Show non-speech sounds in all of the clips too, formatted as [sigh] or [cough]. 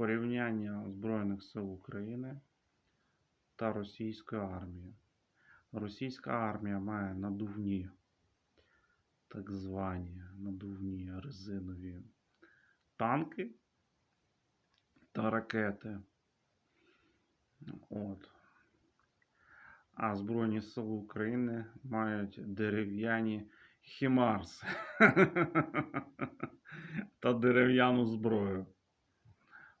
порівняння Збройних сил України та російської армії. Російська армія має надувні, так звані надувні резинові танки та ракети. От. А Збройні Сили України мають дерев'яні хімарси [laughs] та дерев'яну зброю.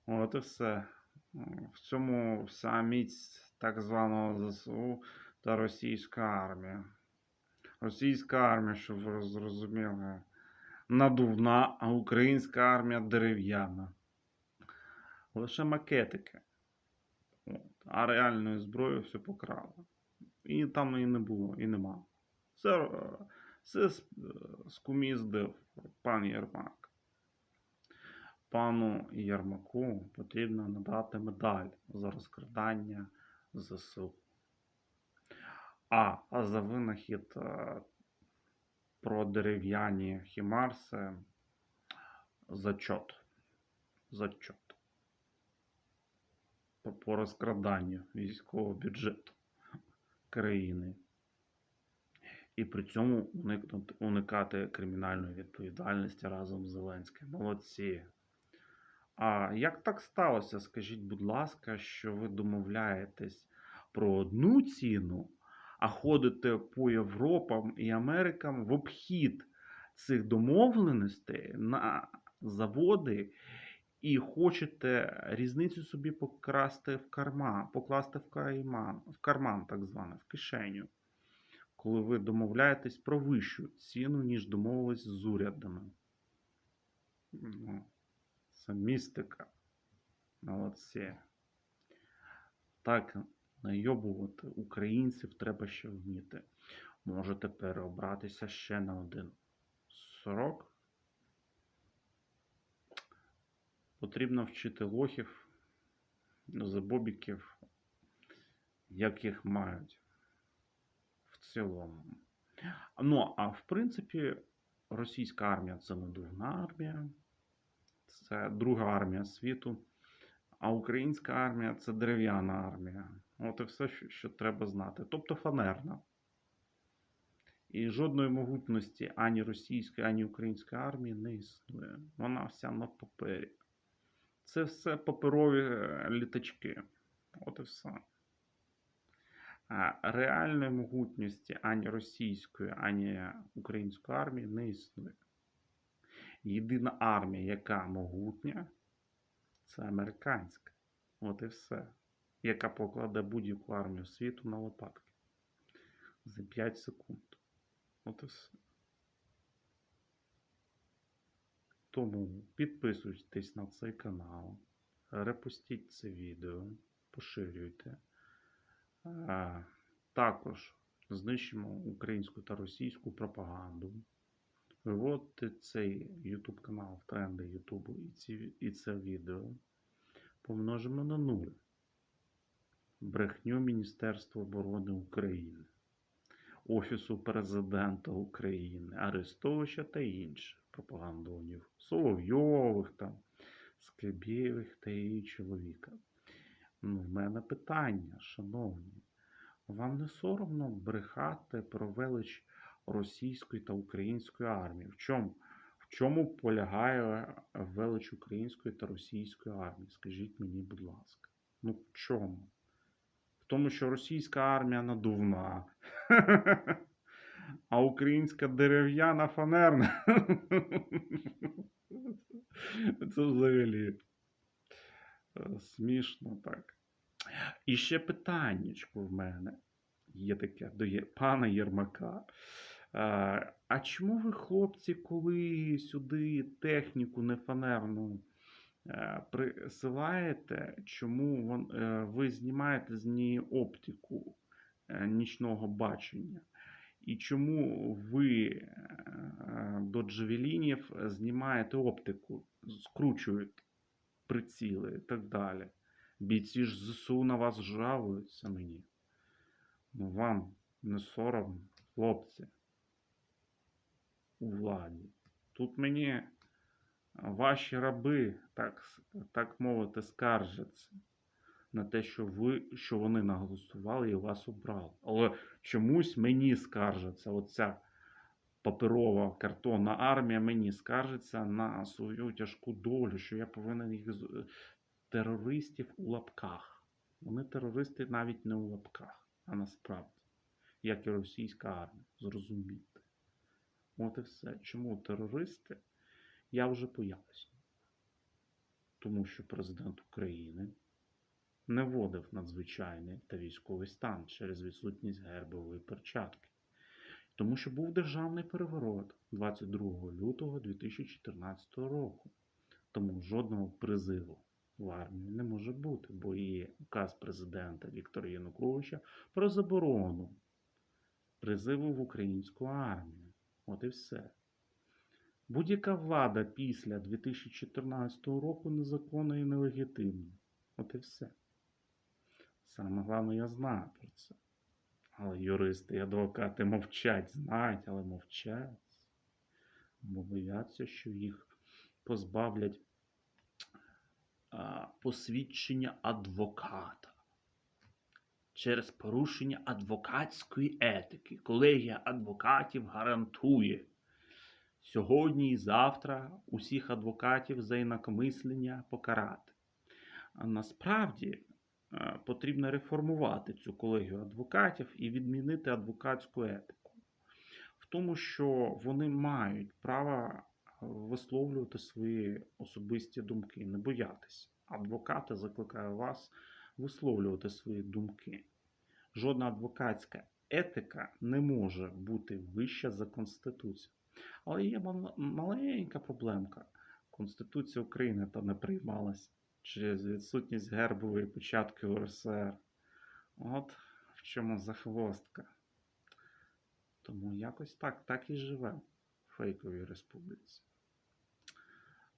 От і все. В цьому вся міць так званого ЗСУ та російська армія. Російська армія, щоб ви зрозуміли, надувна, а українська армія дерев'яна. Лише макетики. От. А реальної зброї все покрали. І там і не було, і нема. Це, е, це с- е, скуміздив пан Єрмак. Пану Єрмаку потрібно надати медаль за розкрадання ЗСУ. А, за винахід е, про дерев'яні хімарси зачот. Зачот. По розкраданню військового бюджету країни. І при цьому уникнути, уникати кримінальної відповідальності разом з Зеленським. Молодці. А як так сталося, скажіть, будь ласка, що ви домовляєтесь про одну ціну, а ходите по Європам і Америкам в обхід цих домовленостей на заводи і хочете різницю собі покрасти в карман, покласти в карман, в карман, так зване, в кишеню, коли ви домовляєтесь про вищу ціну, ніж домовились з урядами. Ну, містика. Молодці. Так, найобувати українців треба ще вміти. Можете переобратися ще на один срок. Потрібно вчити лохів, забобіків, як їх мають в цілому. Ну, а в принципі, російська армія це надувна армія, це друга армія світу, а українська армія це дерев'яна армія. От і все, що, що треба знати. Тобто фанерна. І жодної могутності ані російської, ані української армії не існує. Вона вся на папері. Це все паперові е, літачки. От і все. А реальної могутності ані російської, ані української армії не існує. Єдина армія, яка могутня, це американська. От і все. Яка покладе будь-яку армію світу на лопатки. За 5 секунд. От і все. Тому підписуйтесь на цей канал, репостіть це відео, поширюйте. Також знищимо українську та російську пропаганду. Виводьте цей YouTube канал в тренди YouTube і, ці, і це відео. Помножимо на нуль. Брехню Міністерства оборони України, Офісу Президента України, Арестовича та інших пропагандонів, Соловйових там, Скибєвих та її чоловіка. Ну, в мене питання, шановні. Вам не соромно брехати про велич російської та української армії? В чому, в чому полягає велич української та російської армії? Скажіть мені, будь ласка. Ну в чому? В тому, що російська армія надувна, [laughs] а українська дерев'яна фанерна. [laughs] Це взагалі е, смішно так. І ще питаннячко в мене є таке до пана Єрмака. Е, А чому ви, хлопці, коли сюди техніку нефанерну е, присилаєте, чому е, ви знімаєте з неї оптику нічного бачення? І чому ви до джевелінів знімаєте оптику, скручуєте приціли і так далі? Бійці ж ЗСУ на вас жалуються мені. Ну вам не соромно, хлопці, у владі. Тут мені ваші раби, так, так мовити, скаржаться на те, що ви, що вони наголосували і вас обрали. Але чомусь мені скаржаться, оця паперова картонна армія мені скаржиться на свою тяжку долю, що я повинен їх з- терористів у лапках. Вони терористи навіть не у лапках, а насправді, як і російська армія. Зрозумійте. От і все. Чому терористи? Я вже поясню. Тому що президент України не вводив надзвичайний та військовий стан через відсутність гербової перчатки. Тому що був державний переворот 22 лютого 2014 року. Тому жодного призиву в армію не може бути, бо є указ президента Віктора Януковича про заборону призиву в українську армію. От і все. Будь-яка влада після 2014 року незаконна і нелегітимна. От і все. Саме головне, я знаю про це. Але юристи і адвокати мовчать, знають, але мовчать. Бо бояться, що їх позбавлять а, посвідчення адвоката через порушення адвокатської етики. Колегія адвокатів гарантує сьогодні і завтра усіх адвокатів за інакомислення покарати. А насправді е, потрібно реформувати цю колегію адвокатів і відмінити адвокатську етику. В тому, що вони мають право висловлювати свої особисті думки, не боятися. Адвокати закликаю вас висловлювати свої думки. Жодна адвокатська етика не може бути вища за Конституцію. Але є маленька проблемка. Конституція України та не приймалась через відсутність гербової початки УРСР. От в чому захвостка. Тому якось так, так і живе в фейковій республіці.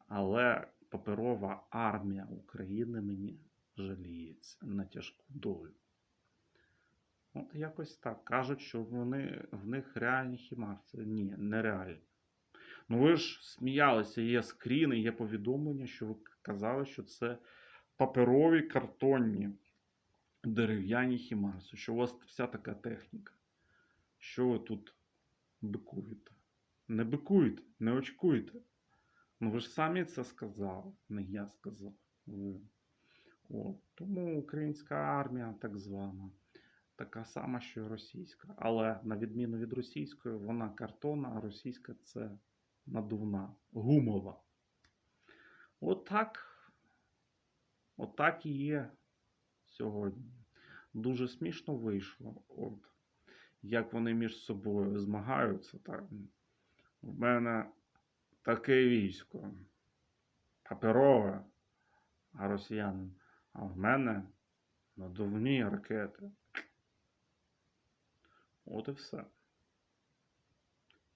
Але паперова армія України мені жаліється на тяжку долю. От якось так. Кажуть, що вони, в них реальні хімарці. Ні, нереальні. Ну ви ж сміялися, є скріни, є повідомлення, що ви казали, що це паперові картонні дерев'яні хімарси, що у вас вся така техніка. Що ви тут бикуєте? Не бикуєте, не очкуєте. Ну ви ж самі це сказали, не я сказав. Ви. От. Тому українська армія, так звана, така сама, що і російська. Але на відміну від російської, вона картонна, а російська це надувна, гумова. Отак. Отак і є сьогодні. Дуже смішно вийшло. От як вони між собою змагаються. Так. В мене таке військо. Паперове, а росіянин. А в мене надувні ракети. От і все.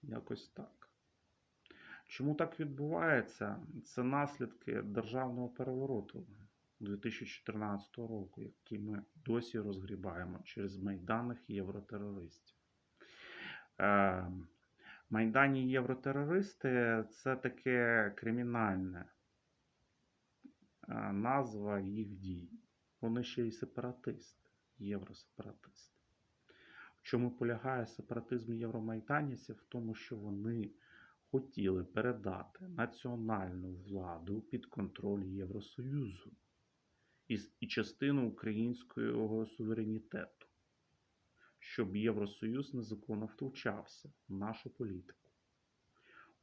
Якось так. Чому так відбувається? Це наслідки державного перевороту 2014 року, який ми досі розгрібаємо через майданних євротерористів. Е, майдані євротерористи це таке кримінальне назва їх дій. Вони ще й сепаратисти, євросепаратисти. В чому полягає сепаратизм євромайданівців? В тому, що вони хотіли передати національну владу під контроль Євросоюзу і частину українського суверенітету, щоб Євросоюз незаконно втручався в нашу політику.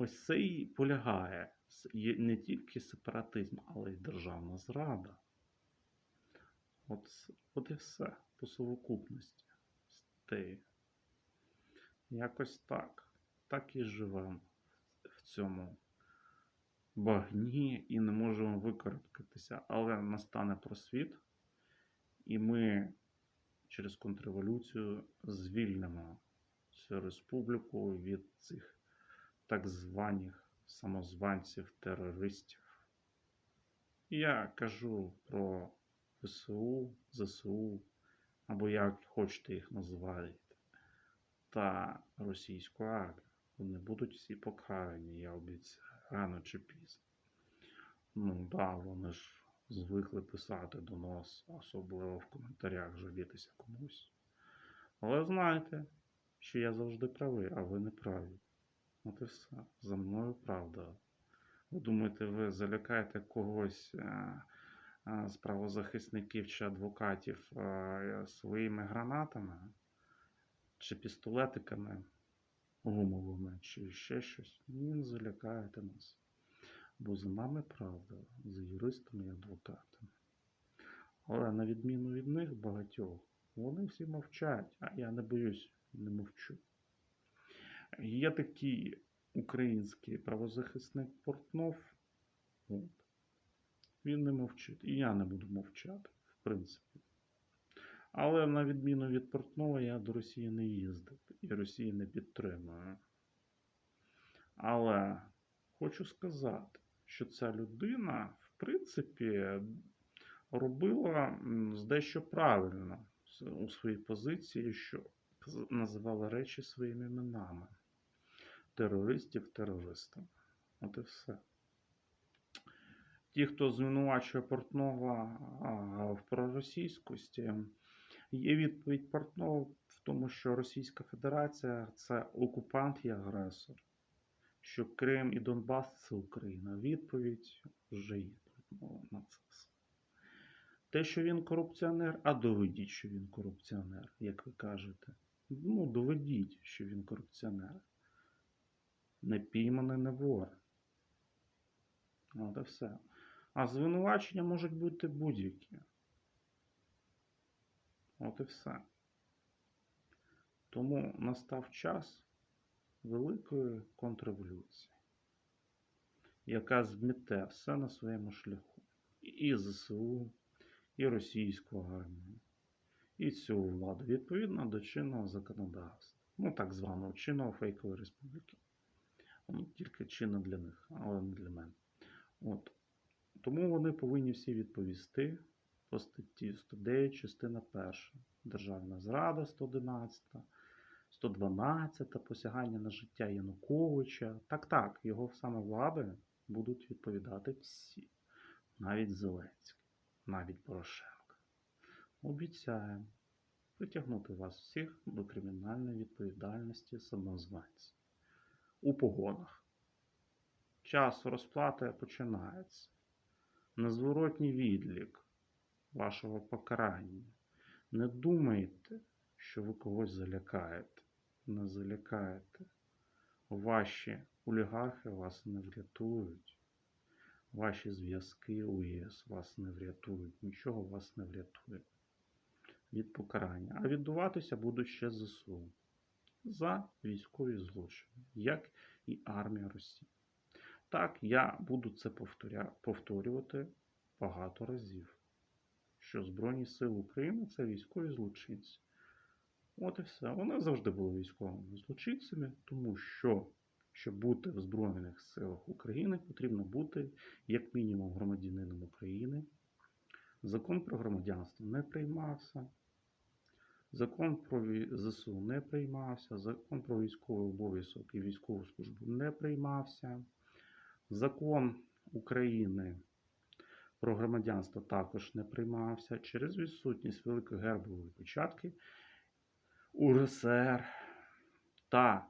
Ось це і полягає не тільки сепаратизм, але й державна зрада. От, от і все по совокупності. Стеї. Якось так. Так і живемо в цьому багні і не можемо викарабкатися. Але настане просвіт, і ми через контрреволюцію звільнимо цю республіку від цих так званих самозванців терористів. Я кажу про ВСУ, ЗСУ, або як хочете їх називати, та російську армію. Вони будуть всі покарані, я обіцяю, рано чи пізно. Ну да, вони ж звикли писати до нас, особливо в коментарях жалітися комусь. Але знайте, що я завжди правий, а ви не праві. От і все. За мною правда. Ви думаєте, ви залякаєте когось е, е, з правозахисників чи адвокатів е, своїми гранатами, чи пістолетиками гумовими, чи ще щось? Ні, не залякаєте нас. Бо за нами правда, за юристами і адвокатами. Але на відміну від них багатьох, вони всі мовчать, а я не боюсь, не мовчу. Є такий український правозахисник Портнов. От. Він не мовчить. І я не буду мовчати, в принципі. Але на відміну від Портнова, я до Росії не їздив і Росії не підтримую. Але хочу сказати, що ця людина, в принципі, робила дещо правильно у своїй позиції, що називала речі своїми іменами. Терористів терористами. От і все. Ті, хто звинувачує Портнова в проросійськості, є відповідь Портнова в тому, що Російська Федерація це окупант і агресор, що Крим і Донбас це Україна. Відповідь вже є на це. Те, що він корупціонер, а доведіть, що він корупціонер, як ви кажете. Ну, доведіть, що він корупціонер. Не пійманий, не вор. От і все. А звинувачення можуть бути будь-які. От і все. Тому настав час великої контрреволюції, яка змете все на своєму шляху. І ЗСУ, і російську армію, і цю владу відповідно до чинного законодавства. Ну, так званого чинного фейкової республіки. Ну, тільки чинно для них, але не для мене. От. Тому вони повинні всі відповісти по статті 109, частина 1. Державна зрада 111, 112, посягання на життя Януковича. Так, так, його саме влади будуть відповідати всі. Навіть Зеленський, навіть Порошенко. Обіцяємо притягнути вас всіх до кримінальної відповідальності самозванців у погонах. Час розплати починається. Незворотній відлік вашого покарання. Не думайте, що ви когось залякаєте. Не залякаєте. Ваші олігархи вас не врятують. Ваші зв'язки у ЄС вас не врятують. Нічого вас не врятує від покарання. А відбуватися будуть ще ЗСУ за військові злочини, як і армія Росії. Так, я буду це повторювати багато разів, що Збройні Сили України це військові злочинці. От і все. Вони завжди були військовими злочинцями, тому що, щоб бути в Збройних силах України, потрібно бути як мінімум громадянином України. Закон про громадянство не приймався. Закон про ЗСУ не приймався, закон про військовий обов'язок і військову службу не приймався. Закон України про громадянство також не приймався через відсутність великої гербової печатки УРСР та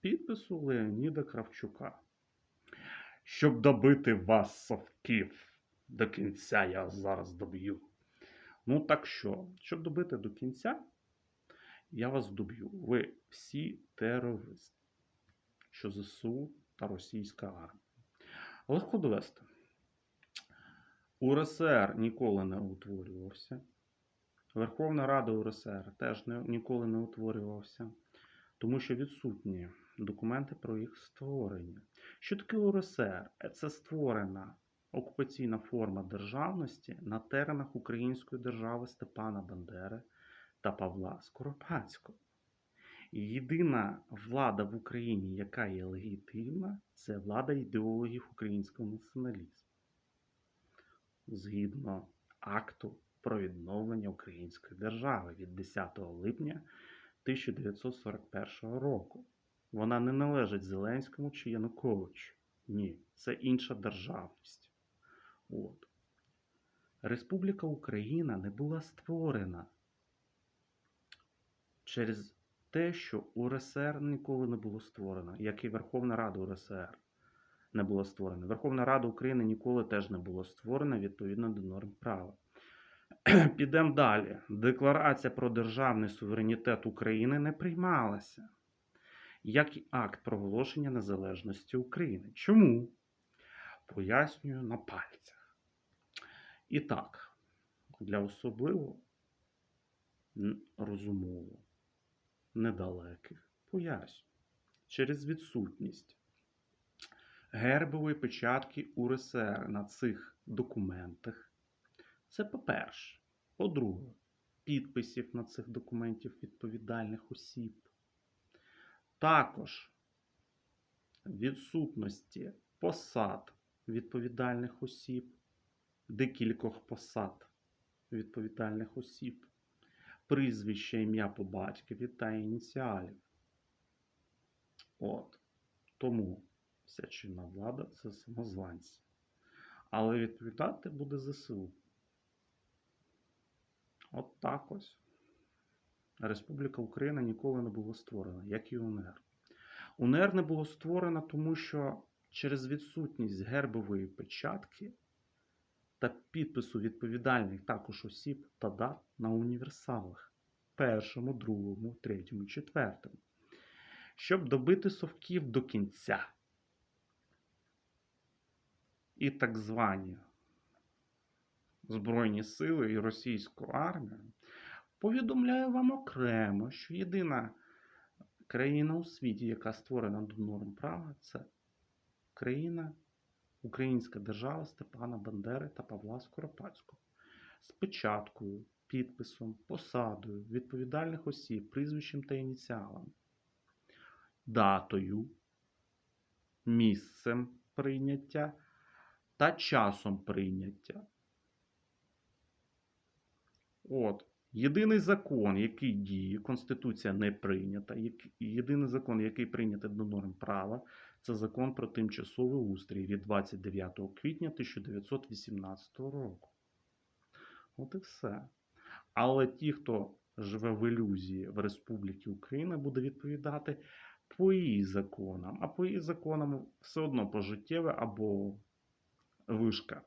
підпису Леоніда Кравчука. Щоб добити вас, совків, до кінця я зараз доб'ю. Ну так що, щоб добити до кінця, я вас доб'ю. Ви всі терористи, що ЗСУ та російська армія. Легко довести. УРСР ніколи не утворювався. Верховна Рада УРСР теж не, ніколи не утворювався, тому що відсутні документи про їх створення. Що таке УРСР? Це створена окупаційна форма державності на теренах української держави Степана Бандери та Павла Скоропадського. Єдина влада в Україні, яка є легітимна, це влада ідеологів українського націоналізму. Згідно акту про відновлення української держави від 10 липня 1941 року. Вона не належить Зеленському чи Януковичу. Ні, це інша державність. От. Республіка Україна не була створена через те, що УРСР ніколи не було створено, як і Верховна Рада УРСР не була створена. Верховна Рада України ніколи теж не була створена відповідно до норм права. [clears throat] Підемо далі. Декларація про державний суверенітет України не приймалася як і акт проголошення незалежності України. Чому? Пояснюю на пальцях. І так, для особливо розумово недалеких поясню. Через відсутність гербової печатки УРСР на цих документах. Це по-перше. По-друге, підписів на цих документів відповідальних осіб. Також відсутності посад відповідальних осіб, декількох посад відповідальних осіб, прізвище, ім'я по батькові та ініціалів. От. Тому вся чинна влада це самозванці. Але відповідати буде ЗСУ. От так ось. Республіка Україна ніколи не була створена, як і УНР. УНР не було створено, тому що через відсутність гербової печатки та підпису відповідальних також осіб та дат на універсалах першому, другому, третьому, четвертому. Щоб добити совків до кінця. І так звані Збройні сили і російську армію Повідомляю вам окремо, що єдина країна у світі, яка створена до норм права, це країна, Українська держава Степана Бандери та Павла Скоропадського. З печаткою, підписом, посадою відповідальних осіб, прізвищем та ініціалами, датою, місцем прийняття та часом прийняття. От. Єдиний закон, який діє, Конституція не прийнята. Єдиний закон, який прийнятий до норм права, це закон про тимчасовий устрій від 29 квітня 1918 року. От і все. Але ті, хто живе в ілюзії в Республіці Україна, буде відповідати по її законам, а по її законам все одно пожиттєве або вишка.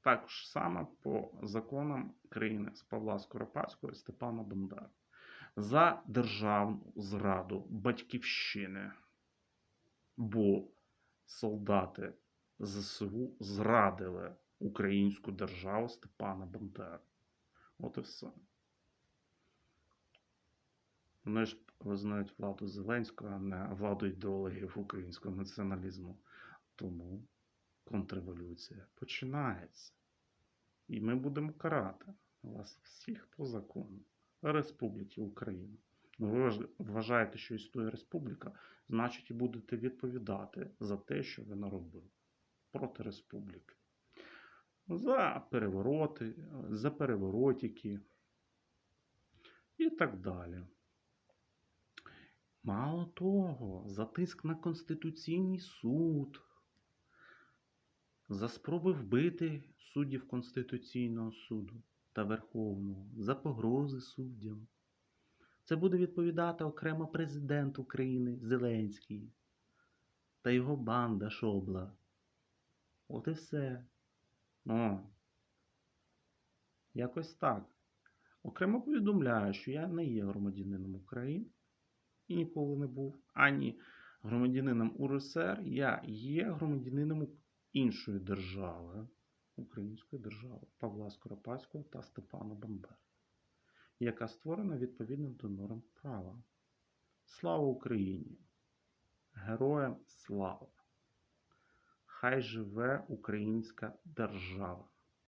Також саме по законам країни з Павла Скоропадського і Степана Бандери за державну зраду батьківщини. Бо солдати ЗСУ зрадили українську державу Степана Бандери. От і все. Вони ж визнають владу Зеленського, а не владу ідеологів українського націоналізму. Тому контрреволюція починається. І ми будемо карати вас всіх по закону Республіки Україна. Ви вважаєте, що існує республіка, значить і будете відповідати за те, що ви наробили проти республіки. За перевороти, за переворотики і так далі. Мало того, за тиск на Конституційний суд, за спроби вбити суддів Конституційного суду та Верховного, за погрози суддям. Це буде відповідати окремо президент України Зеленський та його банда Шобла. От і все. Ну, якось так. Окремо повідомляю, що я не є громадянином України і ніколи не був, ані громадянином УРСР, я є громадянином іншої держави, української держави Павла Скоропадського та Степана Бандери, яка створена відповідно до норм права. Слава Україні! Героям слава! Хай живе українська держава!